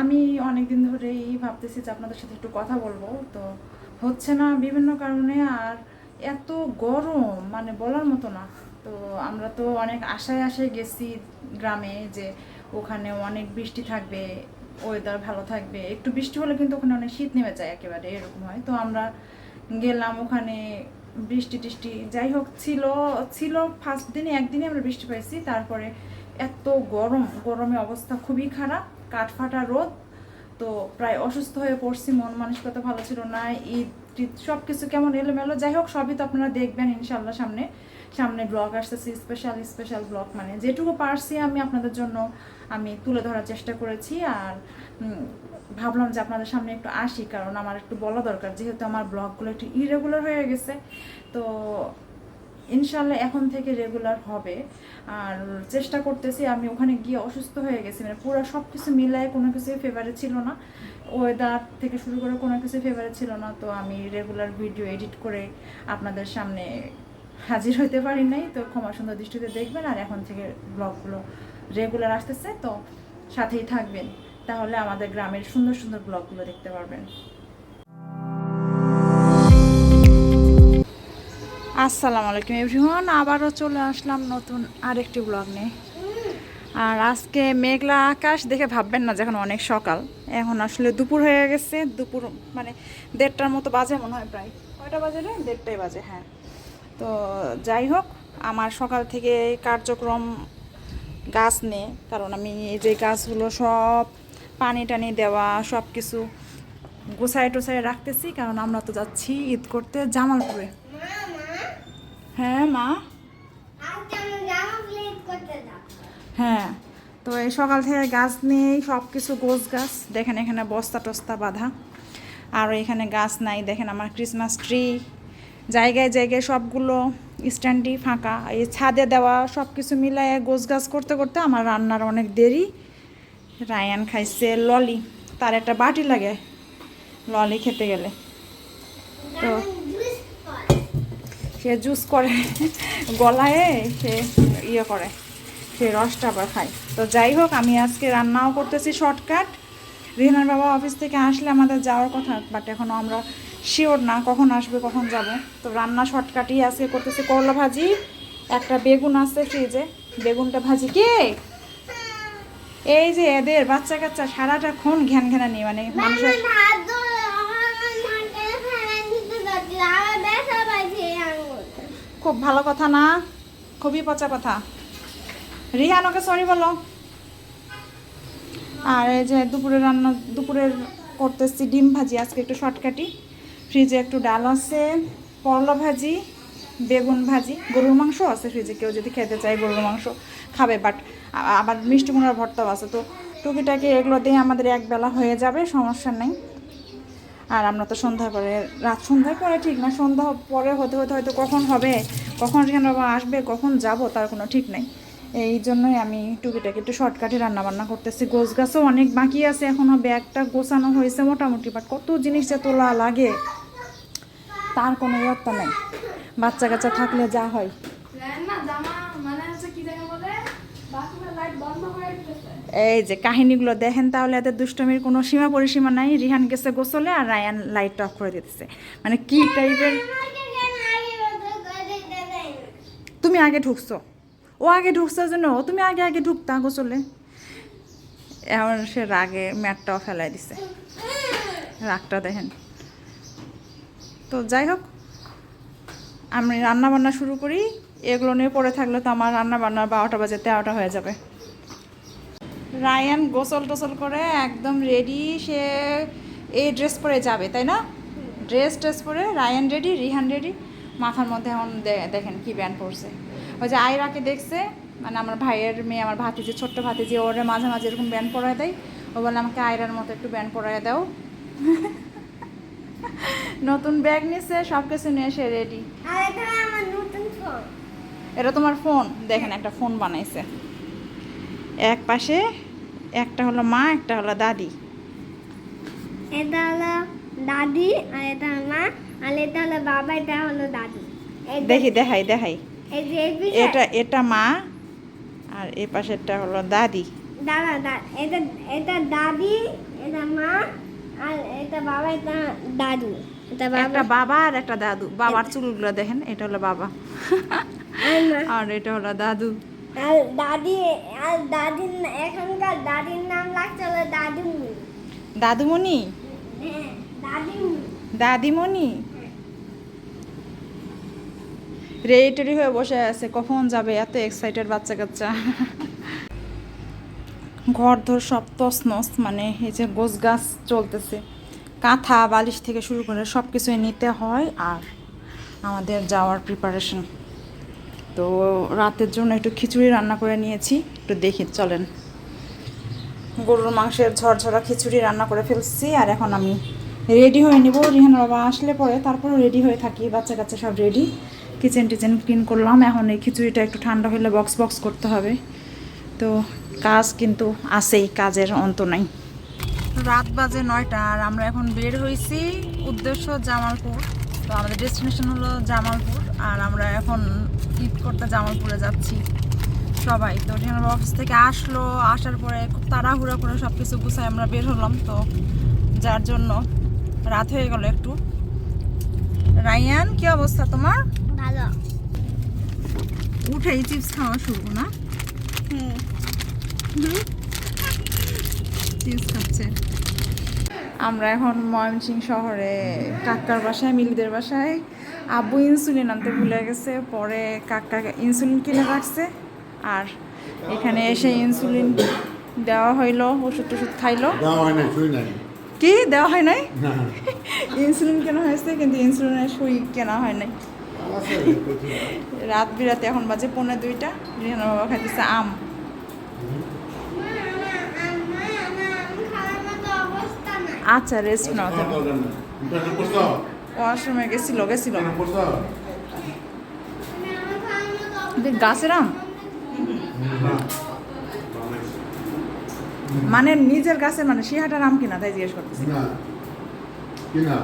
আমি অনেক দিন ধরেই ভাবতেছি যে আপনাদের সাথে একটু কথা বলব। তো হচ্ছে না বিভিন্ন কারণে আর এত গরম মানে বলার মতো না। তো আমরা তো অনেক আশায় আশায় গেছি গ্রামে যে ওখানে অনেক বৃষ্টি থাকবে ওয়েদার ভালো থাকবে। একটু বৃষ্টি হলে কিন্তু ওখানে অনেক শীত নেমে যায় একেবারে, এরকম হয়। তো আমরা গেলাম ওখানে বৃষ্টি টিষ্টি, যাই হোক ছিল ছিল ফার্স্ট দিনে, একদিনে আমরা বৃষ্টি পাইছি তারপরে এত গরম, গরমে অবস্থা খুবই খারাপ। কাঠফাটা রোদ, তো প্রায় অসুস্থ হয়ে পড়ছি, মন মানসিকতা ভালো ছিল না, ঈদ টিদ সব কিছু কেমন এলোমেলো, যাই হোক, সবই তো আপনারা দেখবেন ইনশাল্লাহ সামনে সামনে ব্লগ আসতেছে স্পেশাল স্পেশাল ব্লগ মানে যেটুকু পারছি আমি আপনাদের জন্য আমি তুলে ধরার চেষ্টা করেছি, আর ভাবলাম যে আপনাদের সামনে একটু আসি, কারণ আমার একটু বলা দরকার, যেহেতু আমার ব্লগগুলো একটু ইরেগুলার হয়ে গেছে, তো ইনশাল্লাহ এখন থেকে রেগুলার হবে। আর চেষ্টা করতেছি, আমি ওখানে গিয়ে অসুস্থ হয়ে গেছি মানে পুরো সব কিছু মিলায় কোনো কিছুই ফেভারিট ছিল না। ওয়েদার থেকে শুরু করে কোনো কিছু ফেভারিট ছিল না, তো আমি রেগুলার ভিডিও এডিট করে আপনাদের সামনে হাজির হতে পারি নাই। তো ক্ষমা সুন্দর দৃষ্টিতে দেখবেন, আর এখন থেকে ব্লগগুলো রেগুলার আসতেছে, তো সাথেই থাকবেন। তাহলে আমাদের গ্রামের সুন্দর সুন্দর ব্লগগুলো দেখতে পারবেন। আসসালামু আলাইকুম এভরিওয়ান, আবারও চলে আসলাম নতুন আরেকটি ব্লগ নিয়ে। আর আজকে মেঘলা আকাশ দেখে ভাববেন না যখন অনেক সকাল। এখন আসলে দুপুর হয়ে গেছে, দুপুর মানে দেড়টার মতো বাজে মনে হয় প্রায়। কয়টা বাজে রে? দেড়টাই বাজে হ্যাঁ। তো যাই হোক, আমার সকাল থেকে কার্যক্রম গাছ নিয়ে কারণ আমি এই যে গাছগুলো সব পানি টানি দেওয়া সব কিছু গোছায় টোছায় রাখতেছি, কারণ আমরা তো যাচ্ছি ঈদ করতে জামালপুরে। হ্যাঁ মা। হ্যাঁ তো এই সকাল থেকে গাছ নিয়েই সব কিছু গোছ গাছ। দেখেন এখানে বস্তা টস্তা বাঁধা। আর এখানে গাছ নাই। দেখেন আমার ক্রিসমাস ট্রি জায়গায় জায়গায় সবগুলো স্ট্যান্ডই ফাঁকা। এই ছাদে দেওয়া সব কিছু মিলায় গোছ গাছ করতে করতে আমার রান্নার অনেক দেরি। রায়ান খাইছে ললি। তার একটা বাটি লাগে। ললি খেতে গেলে। তো সে জুস করে, গলায় সে ইয়ে করে, সে রসটা আবার খায়। তো যাই হোক, আমি আজকে রান্নাও করতেছি শর্টকাট। রিহানার বাবা অফিস থেকে আসলে আমাদের যাওয়ার কথা বাট এখনও আমরা শিওর না কখন আসবে, কখন যাব। তো রান্না শর্টকাটই আজকে করতেছি। করলা ভাজি, একটা বেগুন আছে ফ্রিজে। বেগুনটা ভাজি কে? এই যে এদের বাচ্চা কাচ্চা সারাটাক্ষণ ঘ্যান ঘ্যানা নিয়ে মানে মানুষের খুব ভালো কথা না? খুবই পচা কথা। রিহান ওকে সরি বলো। আর এই যে দুপুরে রান্না দুপুরের করতেছি ডিম ভাজি, আজকে একটু শর্টকাটি ফ্রিজে একটু ডাল আছে করলা ভাজি, বেগুন ভাজি। গরুর মাংস আছে ফ্রিজে কেউ যদি খেতে চায় গরুর মাংস খাবে বাট আবার মিষ্টি কুমড়ার ভর্তাও আছে। তো টুকিটাকি এগুলো দিয়ে আমাদের একবেলা হয়ে যাবে, সমস্যা নেই। আর আমরা তো সন্ধ্যা পরে রাত সন্ধ্যার পরে ঠিক না, সন্ধ্যা পরে হতে হতে হয়তো কখন হবে, কখন বাবা আসবে, কখন যাব তার কোনো ঠিক নেই। এই জন্যই আমি টুকিটাকি একটু শর্টকাটে রান্নাবান্না করতেছি। গোছ গাছও অনেক বাকি আছে এখনও ব্যাগটা গোছানো হয়েছে মোটামুটি বাট কত জিনিস যে তোলা লাগে, তার কোনো ইয়ত্তা নেই। বাচ্চা কাচ্চা থাকলে যা হয়। এই যে কাহিনীগুলো দেখেন তাহলে এদের দুষ্টমির কোনো সীমা পরিসীমা নাই। রিহান গেছে গোসলে আর রায়ান লাইটটা অফ করে দিতেছে। মানে কি টাইপের তুমি আগে ঢুকছো। ও আগে ঢুকছো জন্য ও তুমি আগে আগে ঢুকতা গোসলে। এখন সে রাগে ম্যাটটাও ফেলাই দিছে। রাগটা দেখেন। তো যাই হোক, আমি রান্না বান্না শুরু করি। এগুলো নিয়ে পড়ে থাকলে তো আমার রান্না বান্না বারোটা বাজে, তেরোটা হয়ে যাবে। রায়ান গোসল টোসল করে একদম রেডি সে এই ড্রেস পরে যাবে, তাই না? ড্রেস ট্রেস পরে রায়ান রেডি রিহান রেডি মাথার মধ্যে এখন দেখেন কি ব্যান্ড পরছে। ওই যে আয়রাকে দেখছে মানে আমার ভাইয়ের মেয়ে, আমার ভাতিজি, ছোট্ট ভাতিজি, ওরে মাঝে মাঝে এরকম ব্যান্ড পরায় দেয়। ও বলে, আমাকে আয়রার মতো একটু ব্যান্ড পরায় দাও। নতুন ব্যাগ নিছে সব কিছু নিয়ে এসে রেডি এটা তোমার ফোন। দেখেন একটা ফোন বানাইছে। এক পাশে একটা হলো মা একটা হলো দাদি। এটা হলো দাদি আর এটা হলো মা আর এটা হলো বাবা এটা হলো দাদি। দেখি দেখাই দেখাই। এটা এটা মা আর এ পাশেরটা হলো দাদি। দাদা এটা এটা দাদি এটা মা আর এটা বাবা এটা দাদু। এটা একটা বাবা আর একটা দাদু। বাবার চুলগুলো দেখেন এটা হলো বাবা। আর এটা হলো দাদু। আর দাদি আর দাদির এখানকার দাদির নাম লাগছে হলো দাদুমণি। দাদুমণি? হ্যাঁ দাদিমণি। দাদিমণি? রেডি হয়ে বসে আছে কখন যাবে এত এক্সাইটেড বাচ্চা কাচ্চা ঘর ধর সব তসনস মানে এই যে গোছ গাছ চলতেছে। কাঁথা বালিশ থেকে শুরু করে সব কিছুই নিতে হয় আর আমাদের যাওয়ার প্রিপারেশন তো রাতের জন্য একটু খিচুড়ি রান্না করে নিয়েছি। একটু দেখি, চলেন। গরুর মাংসের ঝরঝরা খিচুড়ি রান্না করে ফেলছি, আর এখন আমি রেডি হয়ে নিব। রিহান বাবা আসলে পরে তারপরে রেডি হয়ে থাকি, বাচ্চা কাচ্চা সব রেডি কিচেন টিচেন ক্লিন করলাম, এখন এই খিচুড়িটা একটু ঠান্ডা হলে বক্স বক্স করতে হবে। তো কাজ কিন্তু আছেই, কাজের অন্ত নাই। রাত বাজে নয়টা, আর আমরা এখন বের হয়েছি উদ্দেশ্য জামালপুর। তো আমাদের ডেস্টিনেশন হলো জামালপুর। আর আমরা এখন ঈদ করতে জামালপুরে যাচ্ছি। সবাই তো রিহানার অফিস থেকে আসলো আসার পরে খুব তাড়াহুড়া করে সব কিছু গুছাই আমরা বের হলাম তো যার জন্য রাত হয়ে গেল একটু। রায়ান কি অবস্থা তোমার? ভালো। উঠেই চিপস খাওয়া শুরু না? চিপস খাচ্ছে। আমরা এখন ময়মনসিং শহরে কাকার বাসায় মিলিদের বাসায় আব্বু ইনসুলিন আনতে ভুলে গেছে পরে কাকা ইনসুলিন কিনে রাখছে আর এখানে এসে ইনসুলিন দেওয়া হইল ওষুধ টষুধ খাইলো। দেওয়া হয় না শুই নাই? কি? দেওয়া হয় নাই? ইনসুলিন কেনা হয়েছে কিন্তু ইনসুলিনের সুই কেনা হয় নাই। রাত বিরাতে এখন বাজে পৌনে দুইটা রিহানা বাবা খাইতেছে আম। আচ্ছা রেস্ট নাও তুমি ওয়াশরুমে গেছিল গেছিল। গাছের আম? মানে নিজের গাছের মানে শিহাটার আম কিনা তাই জিজ্ঞেস করতেছি। কিনা?